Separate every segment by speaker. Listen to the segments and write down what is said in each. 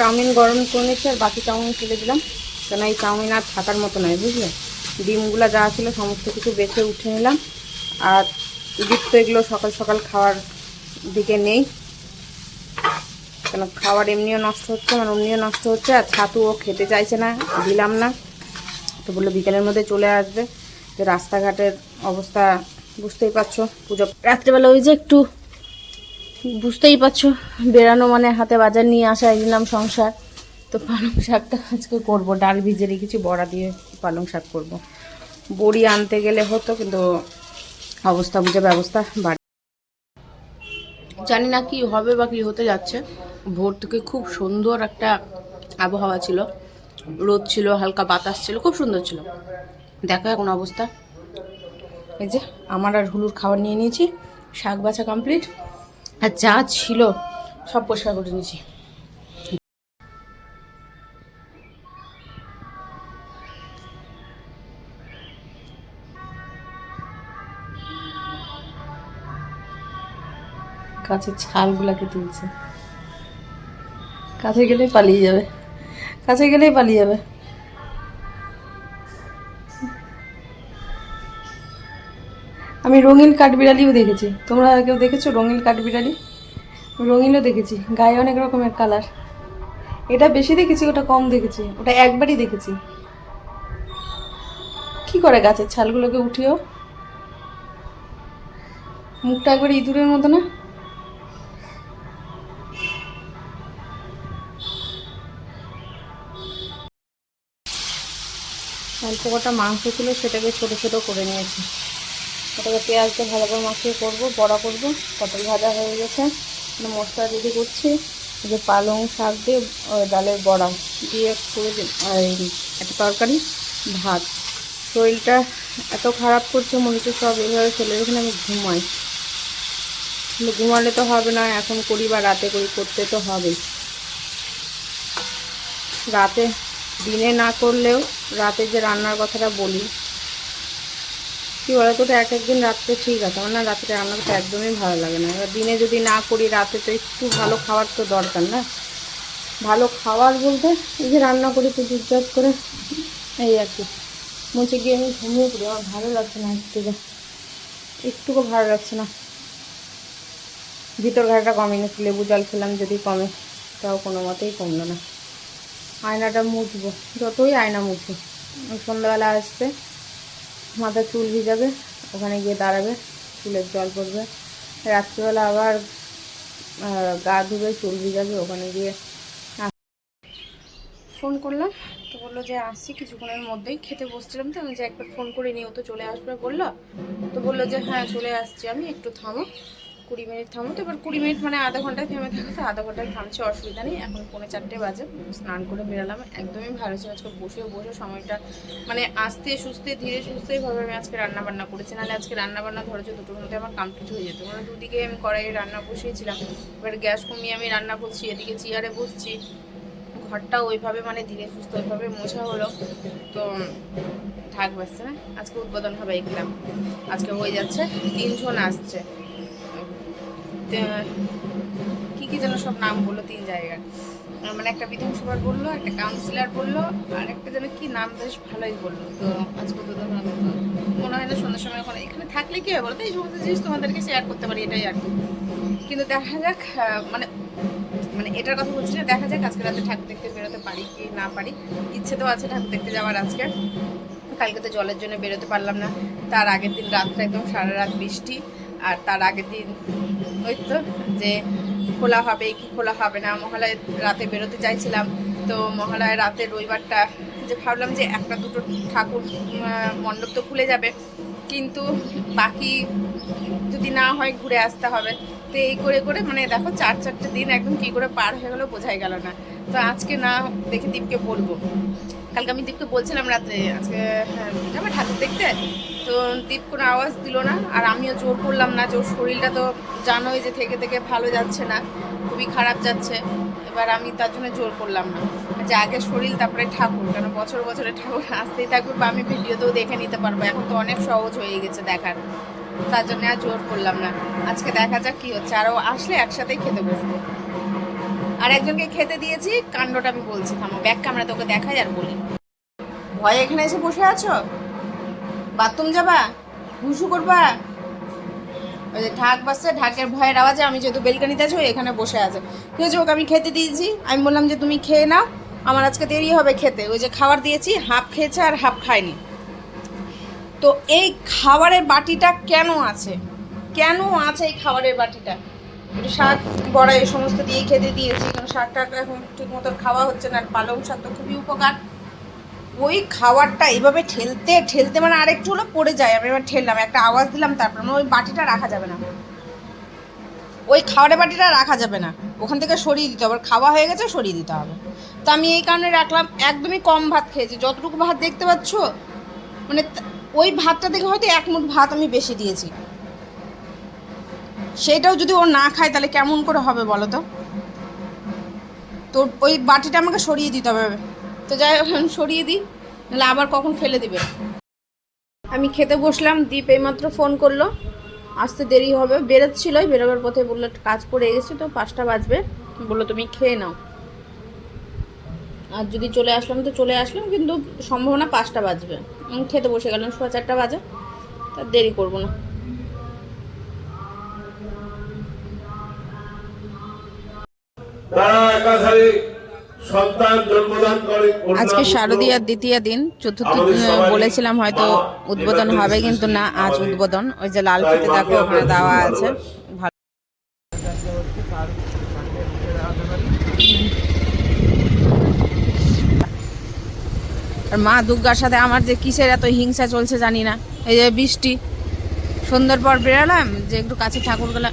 Speaker 1: Chowmein গরম করে নিচ্ছি আর বাকি চাউমিন ফেলে দিলাম। কেন এই চাউমিন আর থাকার মতো নয়, বুঝলে? ডিমগুলো যা ছিল সমস্ত কিছু বেছে উঠে নিলাম। আর দীপ তো এগুলো সকাল সকাল খাওয়ার দিকে নেই। কেন খাবার এমনিও নষ্ট হচ্ছে মানে এমনিও নষ্ট হচ্ছে, আর ছাতুও খেতে চাইছে না, দিলাম না। তো বলল বিকেলের মধ্যে চলে আসবে। তো রাস্তাঘাটের অবস্থা বুঝতেই পারছ। পুজো রাত্রেবেলা ওই যে একটু বুঝতেই পারছ বেরানো মানে হাতে বাজার নিয়ে আসা, এই সংসার। তো পালং শাকটা আজকে করব, ডাল ভিজে রেখেছি, বড়া দিয়ে পালং শাক করব। বড়ি আনতে গেলে হতো, কিন্তু অবস্থা বুঝে ব্যবস্থা বাড়ি। জানি না কি হবে বা কি হতে যাচ্ছে। ভোর থেকে খুব সুন্দর একটা আবহাওয়া ছিল। রোদ ছিল, হালকা বাতাস ছিল, খুব সুন্দর ছিল। দেখো এখন অবস্থা। এই যে, আমার আর হুলুর খাবার নিয়ে নিয়েছি, শাক বাছা কমপ্লিট আর যা ছিল সব পরিষ্কার করে নিয়েছি। কাছে ছালগুলাকে তুলছে। কাছে গেলেই পালিয়ে যাবে। কাছে গেলেই পালিয়ে যাবে। আমি রঙিন কাঠবিড়ালিও দেখেছি। তোমরা কেউ দেখেছ রঙিন কাঠবিড়ালি? রঙিনও দেখেছি, গায়ে অনেক রকমের কালার। এটা বেশি দেখেছি, ওটা কম দেখেছি, ওটা একবারই দেখেছি। কি করে গাছের ছালগুলোকে উঠিও? মুখটা একবার ইঁদুরের মতো না? অল্প কটা মাংস ছিল, সেটাকে ছোট ছোট করে নিয়েছি। ওটাকে পেঁয়াজ দিয়ে ভালো করে মাখিয়ে করব, বড়া করব, পটল ভাজা হয়ে গেছে। মশলা রেডি করছি যে পালং শাক দিয়ে ডালের বড়া দিয়ে করে একটা তরকারি, ভাত। শরীরটা এত খারাপ করছে, মনে হচ্ছে সব এইভাবে চলে রেখে আমি ঘুমাই। কিন্তু ঘুমালে তো হবে না, এখন করি বা রাতে করি, করতে তো হবেই রাতে, দিনে না করলেও রাতে যে রান্নার কথাটা বলি কি বলতো তো এক একদিন রাত্রে ঠিক আছে। আমার না রাত্রে রান্না করতে একদমই ভালো লাগে না। এবার দিনে যদি না করি, রাতে তো একটু ভালো খাবার তো দরকার না। ভালো খাবার বলতে এই যে রান্না করি তো দুধজাত করে, এই আর কি। মুছে গিয়ে আমি ঘুমিয়ে পড়ি। আমার ভালো লাগছে না একটুকু একটুকু ভালো লাগছে না। ভিতর ঘাড়টা কমেনি লেবু জল খেলাম যদি কমে, তাও কোনো মতেই কমলো না। আয়নাটা মুছবো, যতই আয়না মুছি সন্ধ্যাবেলা আসবে মাথা চুল ভিজাবে, ওখানে গিয়ে দাঁড়াবে, চুলের জল পড়বে। রাত্রিবেলা আবার গা ধুবে, চুল ভিজাবে, ওখানে গিয়ে ফোন করলাম, তো বলল যে আসছি কিছুক্ষণের মধ্যেই, খেতে বসছিলাম তো, আমি যে একবার ফোন করে নিয়ে তো চলে আসবে বলল। তো বলল যে হ্যাঁ চলে আসছি আমি, একটু থামো। কুড়ি মিনিট থামো তো, এবার কুড়ি মিনিট মানে আধা ঘন্টায় থেমে থাকে তো, আধা ঘন্টায় থামছে, অসুবিধা নেই। এখন পৌনে চারটে বাজে, স্নান করে বেরালাম। একদমই ভালো ছিল আজকে বসে বসে সময়টা মানে আস্তে সুস্থে, ধীরে সুস্থেভাবে আমি আজকে রান্না বান্না করেছি। নাহলে আজকে রান্না বান্না ধরেছে দুটোর মধ্যে আমার কমপ্লিট হয়ে যেত। মানে দুদিকে আমি কড়াইয়ে রান্না বসিয়েছিলাম, এবার গ্যাস কমিয়ে আমি রান্না করছি, এদিকে চেয়ারে বসছি। ঘরটা ওইভাবে মানে ধীরে সুস্থ ওইভাবে মোছা হলো। তো থাক না আজকে উদ্বোধন হবে ক্লাব আজকে হয়ে যাচ্ছে, তিনজন আসছে। কি কি যেন সব নাম বলল তিন জায়গার। মানে একটা বিধানসভার বলল, একটা কাউন্সিলর বলল, আর একটা যেন কি নাম বেশ ভালোই বলল। তো আজকে উদ্বোধন হবে তো মনে হয় না সন্ধ্যার সময় ওখানে এখানে থাকলে কি হয় বলো তো এই সমস্ত জিনিস তোমাদেরকে শেয়ার করতে পারি, এটাই আর কি। কিন্তু দেখা যাক মানে মানে এটার কথা বলছি না, দেখা যাক আজকে রাতে ঠাকুর দেখতে বেরোতে পারি কি না পারি। ইচ্ছে তো আছে ঠাকুর দেখতে যাওয়ার আজকে। কালকে তো জলের জন্য বেরোতে পারলাম না। তার আগের দিন রাত্রে একদম সারা রাত বৃষ্টি। আর তার আগের দিন ওই তো যে খোলা হবে, কি খোলা হবে না, মহালয় রাতে বেরোতে চাইছিলাম। তো মহালয় রাতে রবিবারটা যে ভাবলাম যে একটা দুটো ঠাকুর মণ্ডপ তো খুলে যাবে। কিন্তু বাকি যদি না হয় ঘুরে আসতে হবে। তো এই করে করে মানে দেখো চার, চারটে দিন একদম কি করে পার হয়ে গেলো বোঝাই গেল না। তো আজকে না দেখে দীপকে বলব। কালকে আমি দীপকে বলছিলাম রাতে, আজকে হ্যাঁ যাবে ঠাকুর দেখতে। তো দীপ কোনো আওয়াজ দিল না, আর আমিও জোর করলাম না যে ওর শরীরটা তো জানোই যে থেকে থেকে ভালো যাচ্ছে না, খুবই খারাপ যাচ্ছে। এবার আমি তার জন্য জোর করলাম না। যে আগে শরীর, তারপরে ঠাকুর, কেন বছর বছরে ঠাকুর আসতেই থাকবে বা আমি ভিডিওতেও দেখে নিতে পারব, এখন তো অনেক সহজ হয়ে গেছে দেখার। তার জন্য আর জোর করলাম না। আজকে দেখা যাক কি হচ্ছে। আরও আসলে একসাথেই খেতে বসবো। আর একজনকে খেতে দিয়েছি, কাণ্ডটা আমি বলছি, থামো, ব্যাক ক্যামেরা তোকে দেখাই আর বলি। ভয় এখানে এসে বসে আছো? বাথরুম যাবা? হুসু করবা? ওই যে ঢাক বাজছে, ঢাকের ভয়ের আওয়াজে আমি যেহেতু বেলকানিতে আছি এখানে বসে আছে। ঠিক আছে, ওকে আমি খেতে দিয়েছি। আমি বললাম যে তুমি খেয়ে নাও, আমার আজকে দেরি হবে খেতে। ওই যে খাবার দিয়েছি, হাফ খেয়েছে আর হাফ খায়নি। তো এই খাবারের বাটিটা কেন আছে? কেন আছে এই খাবারের বাটিটা? শাক বড়া এই সমস্ত দিয়ে খেতে দিয়েছি। কারণ শাকটা এখন ঠিক মতো খাওয়া হচ্ছে না, আর পালং শাক তো খুবই উপকার। ওই খাবারটা এইভাবে ঠেলতে ঠেলতে মানে আরেকটু হলো পড়ে যায়। আমি এবার ঠেললাম, একটা আওয়াজ দিলাম তারপর মানে ওই বাটিটা রাখা যাবে না। ওই খাবারের বাটিটা রাখা যাবে না। ওখান থেকে সরিয়ে দিতে হবে। খাওয়া হয়ে গেছে, সরিয়ে দিতে হবে। তো আমি এই কারণে রাখলাম, একদমই কম ভাত খেয়েছি। যতটুকু ভাত দেখতে পাচ্ছ মানে ওই ভাতটা থেকে হয়তো এক মুঠ ভাত আমি বেশি দিয়েছি। সেটাও যদি ও না খায়, তাহলে কেমন করে হবে বলো তো? তো ওই বাটিটা আমাকে সরিয়ে দিতে হবে। তো যাই আমি সরিয়ে দিই, নাহলে আবার কখন ফেলে দিবে। আমি খেতে বসলাম, দীপ এইমাত্র ফোন করল, আসতে দেরি হবে, বেরোচ্ছিলই, বেরোবার পথে বলল, কাজ পড়ে গেছে তো, পাঁচটা বাজবে। বলল, তুমি খেয়ে নাও। আর যদি চলে আসলাম তো চলে আসলাম, কিন্তু সম্ভাবনা পাঁচটা বাজবে। খেতে বসে গেলাম, সোয়া চারটা বাজে, তা দেরি করব না।
Speaker 2: তারা একাধারে
Speaker 1: আজকে শারদীয়ার দ্বিতীয় দিন চতুর্থ বলেছিলাম হয়তো উদ্বোধন হবে কিন্তু না আজ উদ্বোধন। ওই যে লাল ফিতে দেখো ওখানে দেওয়া আছে। ভালো। আর মা দুর্গার সাথে আমার যে কিসের এত হিংসা চলছে জানি না। এই যে বৃষ্টি সন্ধ্যার পর বেরালাম যে একটু কাছে ঠাকুরগুলা।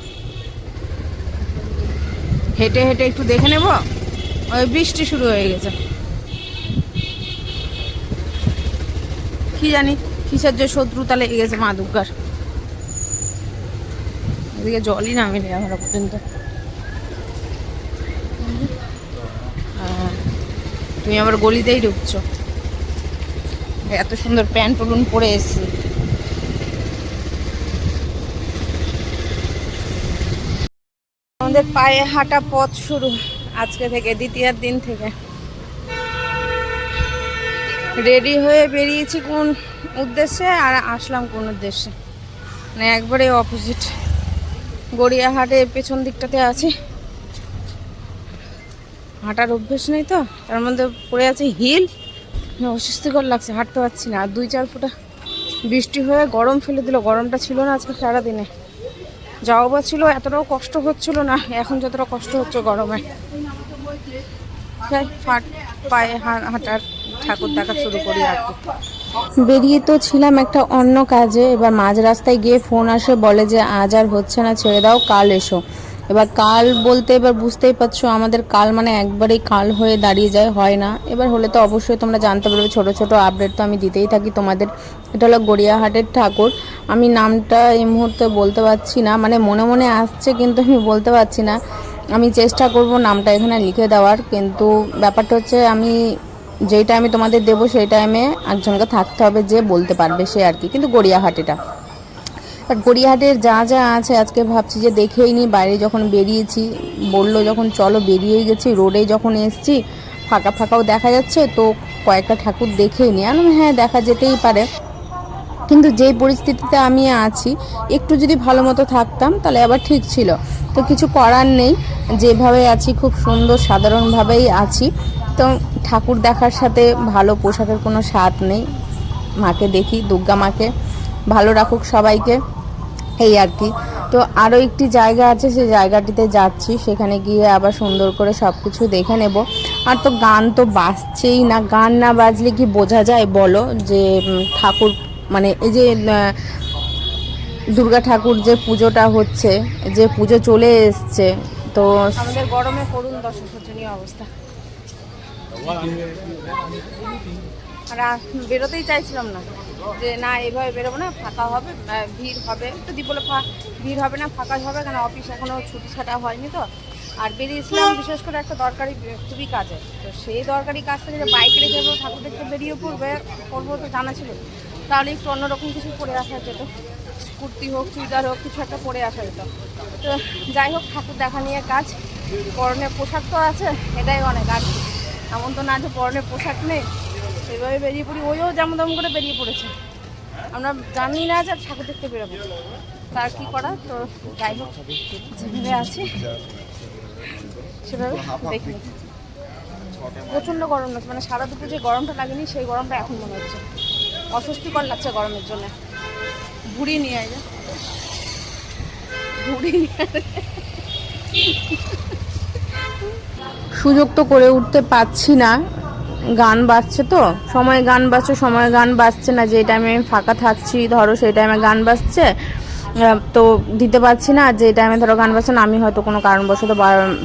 Speaker 1: হেঁটে হেঁটে একটু দেখে নেব? ওই বৃষ্টি শুরু হয়ে গেছে। কি জানি কিসের যে শত্রুতা লেগে গেছে মা দুর্গার। এদিকে জলই নামেনি এখনও পর্যন্ত। তুমি আবার গলিতেই ঢুকছো। এত সুন্দর প্যান্ট পরুন পরে এসছি। আমাদের পায়ে হাঁটা পথ শুরু। আজকে থেকে দ্বিতীয় দিন থেকে। রেডি হয়ে বেরিয়েছি কোন উদ্দেশ্যে আর আসলাম কোন উদ্দেশ্যে। মানে একবারে অপোজিট গড়িয়াহাটের পেছন দিকটাতে আছি। হাঁটার অভ্যেস নেই তো, তার মধ্যে পড়ে আছে হিল। অস্বস্তিকর লাগছে, হাঁটতে পারছি না। আর দুই চার ফুটা বৃষ্টি হয়ে গরম ফেলে দিল, গরমটা ছিল না আজকে সারাদিনে। যাওয়া ছিল, এতটাও কষ্ট হচ্ছিল না, এখন যতটা কষ্ট হচ্ছে গরমে। হাঁট পায়ে হাঁটার ঠাকুর দেখা শুরু করি আর বেরিয়ে তো ছিলাম একটা অন্য কাজে, এবার মাঝ রাস্তায় গিয়ে ফোন আসে, বলে যে আজ আর হচ্ছে না, ছেড়ে দাও, কাল এসো। এবার কাল বলতে এবার বুঝতেই পারছ, আমাদের কাল মানে একবারেই কাল হয়ে দাঁড়িয়ে যায়, হয় না। এবার হলে তো অবশ্যই তোমরা জানতে পারবে, ছোট ছোট আপডেট তো আমি দিতেই থাকি তোমাদের। এটা হলো গড়িয়াহাটের ঠাকুর। আমি নামটা এই মুহূর্তে বলতে পারছি না মানে মনে মনে আসছে, কিন্তু আমি বলতে পারছি না। আমি চেষ্টা করব নামটা এখানে লিখে দেওয়ার, কিন্তু ব্যাপারটা হচ্ছে আমি যেই টাইমে তোমাদের দেবো সেই টাইমে একজনকে থাকতে হবে যে বলতে পারবে সে আর কি, কিন্তু গড়িয়াহাট এটা আর গড়িয়াহাটের যা যা আছে আজকে ভাবছি যে দেখেই নি, বাইরে যখন বেরিয়েছি, বলল যখন চলো বেরিয়েই গেছি, রোডে যখন এসছি, ফাঁকা ফাঁকাও দেখা যাচ্ছে, তো কয়েকটা ঠাকুর দেখেই নি। আমি হ্যাঁ দেখা যেতেই পারে। কিন্তু যেই পরিস্থিতিতে আমি আছি, একটু যদি ভালো মতো থাকতাম, তাহলে আবার ঠিক ছিল। তো কিছু করার নেই। যেভাবে আছি, খুব সুন্দর, সাধারণভাবেই আছি। তো ঠাকুর দেখার সাথে ভালো পোশাকের কোনো স্বাদ নেই। মাকে দেখি, দুর্গা মাকে। ভালো রাখুক সবাইকে। এই আর কি। তো আরও একটি জায়গা আছে, সেই জায়গাটিতে যাচ্ছি। সেখানে গিয়ে আবার সুন্দর করে সব কিছু দেখে নেব। আর তো গান তো বাজছেই না। গান না বাজলে কি বোঝা যায় বলো? যে ঠাকুর মানে এই যে দুর্গা ঠাকুর যে পুজোটা হচ্ছে, যে পুজো চলে এসছে, তো আমাদের গরমে করুণ দশা শোচনীয় অবস্থা। আর বেরোতেই চাইছিলাম না। যে না, এভাবে বেরোবো না, ফাঁকা হবে ভিড় হবে। তো দি বলে ভিড় হবে না ফাঁকা হবে কারণ অফিস এখনও ছুটি ছাটা হয়নি তো। আর বেরিয়েছিলাম, বিশেষ করে একটা দরকারি, খুবই কাজে তো সেই দরকারি কাজ থেকে বাইক রেখে ঠাকুর দেখতে বেরিয়ে পড়বে করব তো জানা ছিল। তাহলে একটু অন্যরকম কিছু পরে আসা যেত। কুর্তি হোক, চুড়িদার হোক, কিছু একটা পরে আসা যেত। তো যাই হোক, ঠাকুর দেখা নিয়ে কাজ। পরনে পোশাক তো আছে, এটাই অনেক। আর এমন তো না যে পরনের পোশাক নেই। এইভাবে বেরিয়ে পড়ি, ওইও যেমন তেমন করে বেরিয়ে পড়েছে। আমরা জানি না যে ঠাকুর দেখতে বেরোবো। তার কি করা? তো যাই হোক, যেভাবে আছে, সেভাবে দেখি প্রচণ্ড গরম লাগছে মানে সারা দুপুর যে গরমটা লাগেনি, সেই গরমটা এখন মনে হচ্ছে। অস্বস্তিকর লাগছে গরমের জন্য। ভুড়ি নিয়ে আয় ভুড়ি সুযোগ তো করে উঠতে পারছি না। গান বাজছে তো। সময় গান বাজছে সময় গান বাজছে না। যে টাইমে আমি ফাঁকা থাকছি ধরো সেই টাইমে গান বাজছে তো দিতে পারছি না। যে টাইমে ধরো গান বাজছে না আমি হয়তো কোনো কারণবশত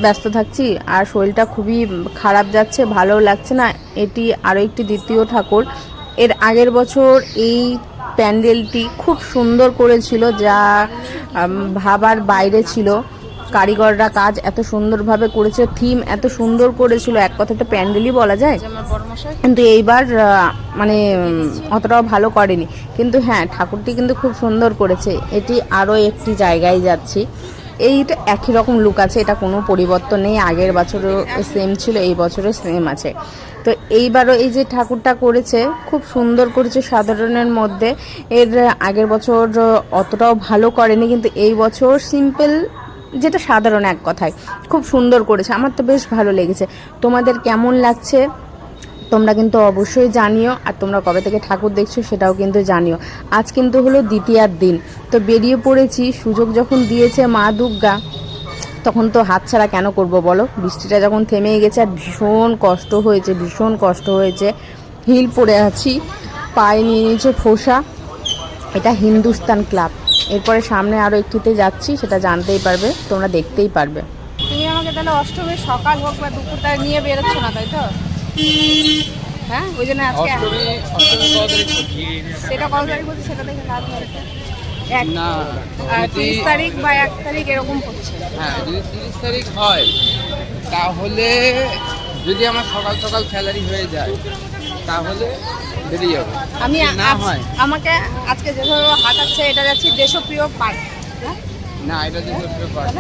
Speaker 1: ব্যস্ত থাকছি। আর শরীরটা খুবই খারাপ যাচ্ছে ভালো লাগছে না। এটি আরও একটি দ্বিতীয় ঠাকুর। এর আগের বছর এই প্যান্ডেলটি খুব সুন্দর করেছিল, যা ভাবার বাইরে ছিল। কারিগররা কাজ এত সুন্দরভাবে করেছে, থিম এত সুন্দর করেছিল, এক কথাতে প্যান্ডেলই বলা যায়। কিন্তু এইবার মানে অতটাও ভালো করেনি। কিন্তু হ্যাঁ ঠাকুরটি কিন্তু খুব সুন্দর করেছে। এটি আরও একটি জায়গায় যাচ্ছি। এইটা একই রকম লুক আছে, এটা কোনো পরিবর্তন নেই, আগের বছরও সেম ছিল, এই বছরও সেম আছে। তো এইবারও এই যে ঠাকুরটা করেছে, খুব সুন্দর করেছে সাধারণের মধ্যে। এর আগের বছর অতটাও ভালো করেনি, কিন্তু এই বছর সিম্পল যেটা সাধারণ এক কথায়, খুব সুন্দর করেছে। আমার তো বেশ ভালো লেগেছে। তোমাদের কেমন লাগছে? তোমরা কিন্তু অবশ্যই জানিও, আর তোমরা কবে থেকে ঠাকুর দেখছ সেটাও কিন্তু জানিও। আজ কিন্তু হলো দ্বিতীয়ার দিন, তো বেরিয়ে পড়েছি, সুযোগ যখন দিয়েছে মা দুর্গা, তখন তো হাতছাড়া কেন করব বলো? বৃষ্টিটা যখন থেমে গেছে, আর ভীষণ কষ্ট হয়েছে, ভীষণ কষ্ট হয়েছে। হিল পরে আছি, পায়ে নিয়ে নিয়েছে ফোসা। এটা হিন্দুস্তান ক্লাব। এরপরে সামনে আরও একটিতে যাচ্ছি, সেটা জানতেই পারবে, তোমরা দেখতেই পারবে। তুমি আমাকে তাহলে অষ্টমীর সকাল হোক বা দুপুরটা নিয়ে বেরোচ্ছ না, তাই তো? হ্যাঁ ওই জন্য আজকে সেটা কত তারিখ বলছে সেটা দেখে লাভ নেই। এক
Speaker 3: না
Speaker 1: তিরিশ তারিখ বা এক তারিখ এরকম পড়ছে
Speaker 3: হ্যাঁ যদি তিরিশ তারিখ হয় তাহলে যদি আমার সকাল সকাল স্যালারি হয়ে যায় তাহলে বেরিয়ে যাব।
Speaker 1: আমি
Speaker 3: না হয়
Speaker 1: আমাকে আজকে যেভাবে হাঁটাচ্ছে এটা যাচ্ছি দেশপ্রিয় পার্ক হ্যাঁ?
Speaker 3: না এটা করতে পারব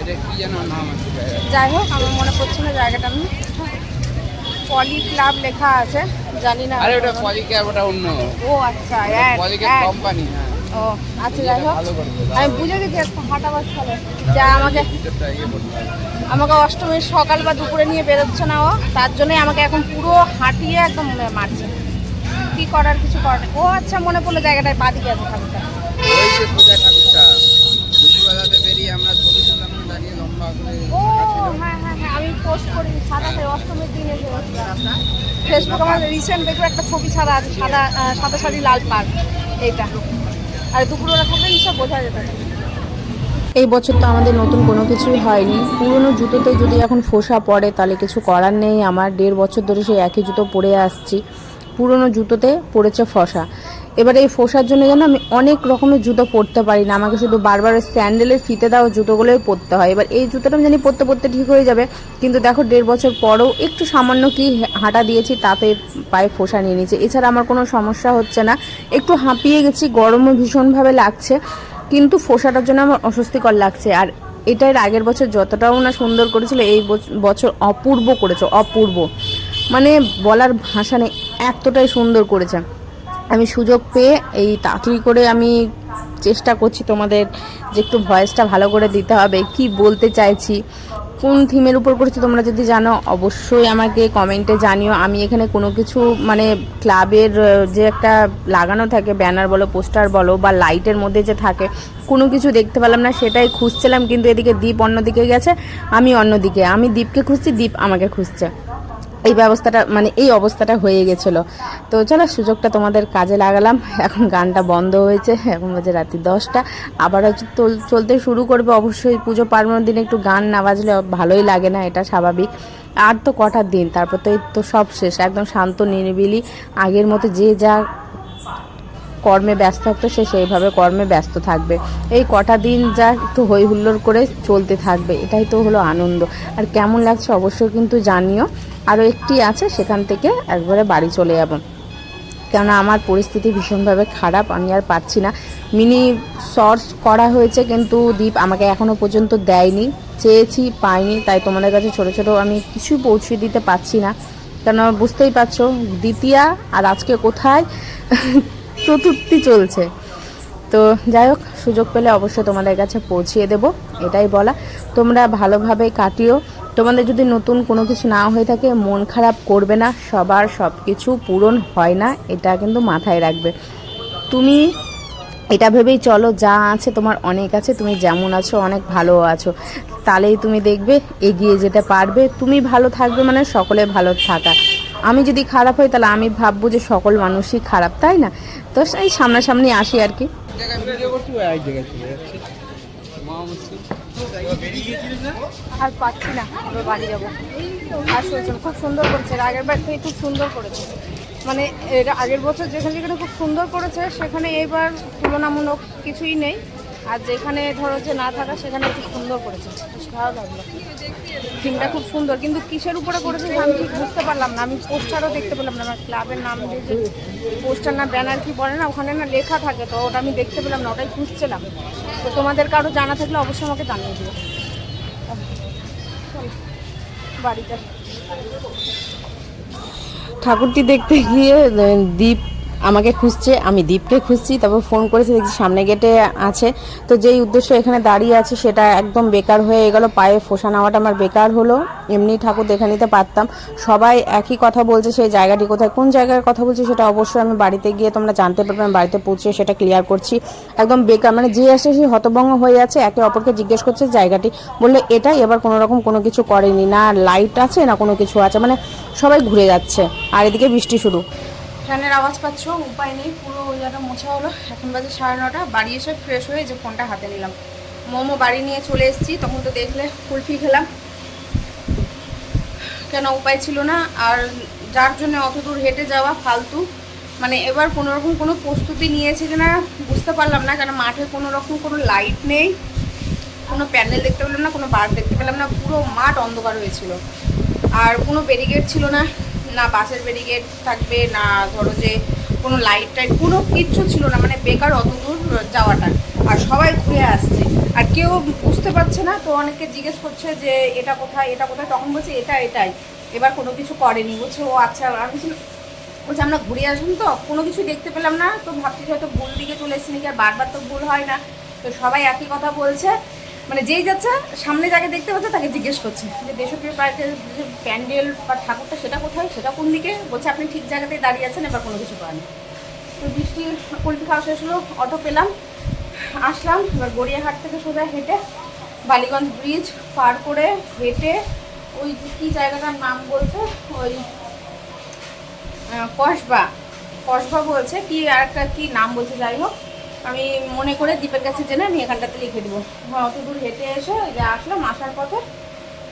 Speaker 3: এটা কি যেন নাম আছে
Speaker 1: যাই হোক আমার মনে পড়ছে না জায়গাটা আমি। পলি ক্লাব লেখা আছে জানি না
Speaker 3: আরে ওটা পলিক্যাব ওটা অন্য।
Speaker 1: ও আচ্ছা এক
Speaker 3: পলিক্যাব
Speaker 1: এক।
Speaker 3: কোম্পানি হ্যাঁ।
Speaker 1: ও আচ্ছা যাই হোক। আমি বুঝে গেছি একটা হাঁটাবার ফলে যা আমাকে
Speaker 3: ইয়ে।
Speaker 1: আমাকে অষ্টমীর সকাল বা দুপুরে নিয়ে বেরোচ্ছে না ও। তার জন্যই আমাকে এখন পুরো হাঁটিয়ে একদম মারছে। কি করার কিছু করার ও আচ্ছা মনে পড়ল জায়গাটায় বাদিকে আছে ঠাকুরটা
Speaker 3: ওই যে সোজা ঠাকুরটা দুপুরবেলাতে বেরিয়ে আমরা ছবি তুললাম দাঁড়িয়ে লম্বা করে
Speaker 1: ও হ্যাঁ হ্যাঁ হ্যাঁ আমি ফেসবুক আমার রিসেন্ট দেখব একটা ছবি ছাড়া আছে, সাদা সাদা শাড়ি, লাল পাড়, এইটা। আর দুপুরবেলা থাকলে সব বোঝা যেত এই বছর তো আমাদের নতুন কোনো কিছুই হয়নি। পুরনো জুতোতে যদি এখন ফোসা পড়ে, তাহলে কিছু করার নেই। আমার দেড় বছর ধরে সেই একই জুতো পরে আসছি। পুরনো জুতোতে পড়েছে ফসা। এবারে এই ফোসার জন্য যেন আমি অনেক রকমের জুতো পরতে পারি না। আমাকে শুধু বারবার স্যান্ডেলের ফিতে দেওয়া জুতোগুলোই পরতে হয়। এবার এই জুতোটা আমি জানি পরতে পরতে ঠিক হয়ে যাবে, কিন্তু দেখো দেড় বছর পরেও একটু সামান্য কি হাঁটা দিয়েছি, তাতে পায়ে ফোসা নিয়ে নিয়েছে। এছাড়া আমার কোনো সমস্যা হচ্ছে না। একটু হাঁপিয়ে গেছি, গরমও ভীষণভাবে লাগছে, কিন্তু ফোসাটার জন্য আমার অস্বস্তিকর লাগছে। আর এটার আগের বছর যতটাও না সুন্দর করেছিল, এই বছ- বছর অপূর্ব করেছে, অপূর্ব। মানে বলার ভাষা নেই, এতটাই সুন্দর করেছে। আমি সুযোগ পেয়ে এই তাড়াতাড়ি করে আমি চেষ্টা করছি তোমাদের যে একটু ভয়েসটা ভালো করে দিতে হবে। কি বলতে চাইছি? কোন থিমের উপর করেছি তোমরা যদি জানো, অবশ্যই আমাকে কমেন্টে জানিও। আমি এখানে কোনো কিছু মানে ক্লাবের যে একটা লাগানো থাকে ব্যানার বলো পোস্টার বলো, বা লাইটের মধ্যে যে থাকে, কোনো কিছু দেখতে পেলাম না, সেটাই খুঁজছিলাম, কিন্তু এদিকে দ্বীপ অন্যদিকে গেছে, আমি অন্যদিকে। আমি দ্বীপকে খুঁজছি দ্বীপ আমাকে খুঁজছে। এই ব্যবস্থাটা মানে এই অবস্থাটা হয়ে গেছিল। তো চলো, সুযোগটা তোমাদের কাজে লাগালাম। এখন গানটা বন্ধ হয়েছে, এখন বাজে রাত্রি দশটা। আবার চলতে শুরু করবে। অবশ্যই পুজো পার্বণ দিনে একটু গান না বাজলে ভালোই লাগে না, এটা স্বাভাবিক। আর তো কটার দিন, তারপর তো এই তো সব শেষ। একদম শান্ত, নিরিবিলি, আগের মতো যে যা কর্মে ব্যস্ত থাকতো, সে সেইভাবে কর্মে ব্যস্ত থাকবে। এই কটা দিন যা একটু হই হুল্লোড় করে চলতে থাকবে, এটাই তো হলো আনন্দ। আর কেমন লাগছে অবশ্যই কিন্তু জানিও। আরও একটি আছে, সেখান থেকে একবারে বাড়ি চলে যাব। কেননা আমার পরিস্থিতি ভীষণভাবে খারাপ, আমি আর পাচ্ছি না। মিনি শর্টস করা হয়েছে, কিন্তু দীপ আমাকে এখনও পর্যন্ত দেয়নি।
Speaker 4: চেয়েছি, পাইনি, তাই তোমাদের কাছে ছোট ছোট আমি কিছুই পৌঁছে দিতে পারছি না। কেন বুঝতেই পারছ, দ্বিতীয়া আর আজকে কোথায়? চতুর্থী চলছে। তো যাই হোক, সুযোগ পেলে অবশ্যই তোমাদের কাছে পৌঁছিয়ে দেব, এটাই বলা। তোমরা ভালোভাবে কাটিও। তোমাদের যদি নতুন কোনো কিছু না হয়ে থাকে, মন খারাপ করবে না, সবার সব কিছু পূরণ হয় না, এটা কিন্তু মাথায় রাখবে। তুমি এটা ভেবেই চলো, যা আছে তোমার অনেক আছে, তুমি যেমন আছো, অনেক ভালো আছো। তাহলেই তুমি দেখবে, এগিয়ে যেতে পারবে। তুমি ভালো থাকবে মানে সকলে ভালো থাকা। আমি যদি খারাপ হই, তাহলে আমি ভাববো যে সকল মানুষই খারাপ, তাই না? তো এই সামনাসামনি আসি আর কি।
Speaker 1: আর পাচ্ছি না এবার বাড়ি যাব। আর খুব সুন্দর করেছে থেকে খুব সুন্দর করেছে। মানে আগের বছর যেখানে যেখানে খুব সুন্দর করেছে, সেখানে এবার তুলনামূলক কিছুই নেই। আর যেখানে ধরো যে না থাকা, সেখানে খুব সুন্দর করেছে। ভালো লাগল থিমটা খুব সুন্দর। কিন্তু কিসের উপরে করেছে আমি ঠিক বুঝতে পারলাম না। আমি পোস্টারও দেখতে পেলাম না। আমার ক্লাবের নাম দিয়ে যে পোস্টার না, ব্যানার কি বলে না, ওখানে না লেখা থাকে, তো ওটা আমি দেখতে পেলাম না, ওটাই খুঁজছিলাম। তো তোমাদের কারও জানা থাকলে অবশ্যই আমাকে জানিয়ে দিও। বাড়িতে।
Speaker 4: ঠাকুরটি দেখতে গিয়ে দীপ আমাকে খুঁজছে, আমি দীপকে খুঁজছি, তারপর ফোন করেছি, দেখছি সামনে গেটে আছে। তো যেই উদ্দেশ্য এখানে দাঁড়িয়ে আছে সেটা একদম বেকার হয়ে গেল, পায়ে ফোসা নেওয়াটা আমার বেকার হলো। এমনি ঠাকুর দেখে নিতে পারতাম। সবাই একই কথা বলছে, সেই জায়গাটি কোথায়, কোন জায়গার কথা বলছে সেটা অবশ্যই আমি বাড়িতে গিয়ে তোমরা জানতে পারবে, আমি বাড়িতে পৌঁছে সেটা ক্লিয়ার করছি। একদম বেকার মানে যে আসে সে হতভঙ্গ হয়ে আছে, একে অপরকে জিজ্ঞেস করছে জায়গাটি। বললে, এটাই এবার কোনো রকম কোনো কিছু করেনি, না লাইট আছে, না কোনো কিছু আছে। মানে সবাই ঘুরে যাচ্ছে, আর এদিকে বৃষ্টি শুরু।
Speaker 1: ফ্যানের আওয়াজ পাচ্ছ, উপায় নেই, পুরো ওই জায়গা মোছা হলো। এখন বাজে সাড়ে নটা, বাড়ি এসে ফ্রেশ হয়ে যে ফোনটা হাতে নিলাম। মোমো বাড়ি নিয়ে চলে এসেছি, তখন তো দেখলে কুলফি খেলাম। কেন উপায় ছিল না, আর যার জন্য অত দূর হেঁটে যাওয়া ফালতু। মানে এবার কোনো রকম কোনো প্রস্তুতি নিয়েছে কিনা বুঝতে পারলাম না, কেন মাঠে কোনো রকম কোনো লাইট নেই। কোনো প্যান্ডেল দেখতে পেলাম না, কোনো বার দেখতে পেলাম না, পুরো মাঠ অন্ধকার হয়েছিল। আর কোনো ব্যারিকেড ছিল না। না বাসের ব্যারিকেড থাকবে না ধরো যে কোনো লাইট টাইট কোনো কিচ্ছু ছিল না মানে বেকার অত দূর যাওয়াটা। আর সবাই ঘুরে আসছে। আর কেউ বুঝতে পারছে না তো অনেকে জিজ্ঞেস করছে যে এটা কোথায় এটা কোথায় তখন বলছে এটা এটাই। এবার কোনো কিছু করেনি। বলছে ও আচ্ছা। আমি বলছি, আমরা ঘুরে আসুন তো? কোনো কিছু দেখতে পেলাম না। তো ভাবছি হয়তো ভুল দিকে চলে এসেছি নাকি আর বারবার তো ভুল হয় না। তো সবাই একই কথা বলছে। মানে যেই যাচ্ছে, সামনে যাকে দেখতে পাচ্ছে তাকে জিজ্ঞেস করছে। যে দেশপ্রিয় পার্কের যে প্যান্ডেল বা ঠাকুরটা সেটা কোথায়? সেটা কোন দিকে? বলছে, আপনি ঠিক জায়গাতেই দাঁড়িয়ে আছেন, এবার কোনো কিছু করেন। তো বৃষ্টির কুলপি খাওয়া শেষ হলো অটো পেলাম, আসলাম, এবার গড়িয়াহাট থেকে সোজা হেঁটে বালিগঞ্জ ব্রিজ পার করে হেঁটে ওই কী জায়গাটার নাম বলছে? ওই কসবা। কসবা বলছে, কি আর একটা কী নাম বলছে যাই হোক। আমি মনে করে দ্বীপের কাছে জেনে আমি এখানটাতে লিখে দেবো। অত দূর হেঁটে এসে যে আসলাম, আসার পথে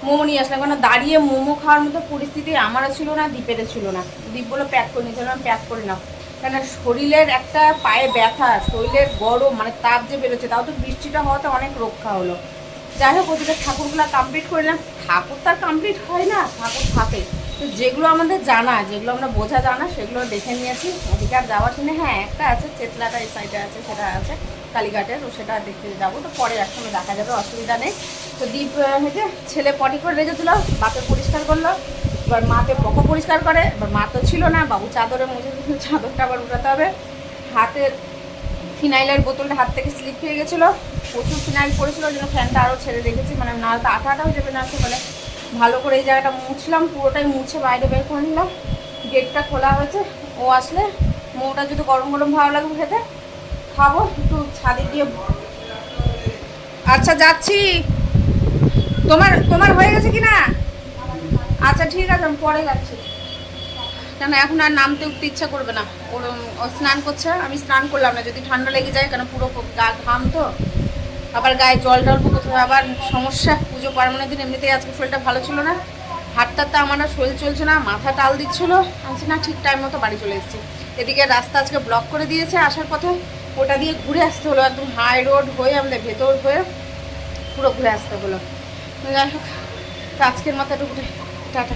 Speaker 1: মোমো নিয়ে আসলাম। কারণ দাঁড়িয়ে মোমো খাওয়ার মতো পরিস্থিতি আমারও ছিল না দ্বীপেরও ছিল না। দ্বীপ বলে প্যাক করে নিয়েছিল আমি প্যাক করে নাও। কেন শরীরের একটা পায়ে ব্যথা, শরীরের গরম মানে তাপ যে বেরোচ্ছে, তাও তো বৃষ্টিটা হওয়াতে অনেক রক্ষা হলো। যাই হোক, ওদিকে ঠাকুরগুলো কমপ্লিট করলাম ঠাকুর তার কমপ্লিট হয় না, ঠাকুর থাকে। তো যেগুলো আমাদের জানা, যেগুলো আমরা বোঝা জানা, সেগুলো দেখে নিয়েছি। আর যাওয়ার জন্য হ্যাঁ একটা আছে, চেতলাটা এই সাইডে আছে, সেটা আছে, কালীঘাটের সেটা দেখতে যাব। তো পরে একসঙ্গে দেখা যাবে, অসুবিধা নেই। তো দ্বীপ হেঁটে ছেলে পটি করে রেখেছিল বাপে পরিষ্কার করল, এবার মাকে পকো পরিষ্কার করে, এবার মা তো ছিল না, বাবু চাদরে মুছে চাদরটা আবার উঠাতে হবে। হাতের ফিনাইলের বোতলটা হাত থেকে স্লিপ হয়ে গেছিল। প্রচুর ফিনাইল পড়েছিল, ওই জন্য ফ্যানটা আরও ছেড়ে রেখেছি। মানে না তো আঠা আঠা হয়ে যাবে না সকালে ভালো করে এই জায়গাটা মুছলাম, পুরোটাই মুছে বাইরে বের করে নিলাম। গেটটা খোলা হয়েছে, ও আসলে মোটা যদি গরম গরম ভালো লাগবে খেতে, খাব, একটু ছাদে দিয়ে আচ্ছা যাচ্ছি। তোমার তোমার হয়ে গেছে কি না? আচ্ছা ঠিক আছে, আমি পরে যাচ্ছি। কেন এখন আর নামতে উঠতে ইচ্ছা করবে না। ওর স্নান করছে, আমি স্নান করলাম না, যদি ঠান্ডা লেগে যায় কেন পুরো গা ঘাম তো? আবার গায়ে জল টল পড়তে হবে আবার সমস্যা, পুজো পার্বণের দিন এমনিতেই আজকে শরীরটা ভালো ছিল না। হাতটা তো আমার শরীর চলছে না, মাথা টাল দিচ্ছিল, আনছি না, ঠিক টাইম মতো বাড়ি চলে এসেছি। এদিকে রাস্তা আজকে ব্লক করে দিয়েছে আসার পথে, ওটা দিয়ে ঘুরে আসতে হলো, একদম হাই রোড হয়ে আমাদের ভেতর হয়ে পুরো ঘুরে আসতে হলো। যাই হোক আজকের মাথাটা উঠে টাটা।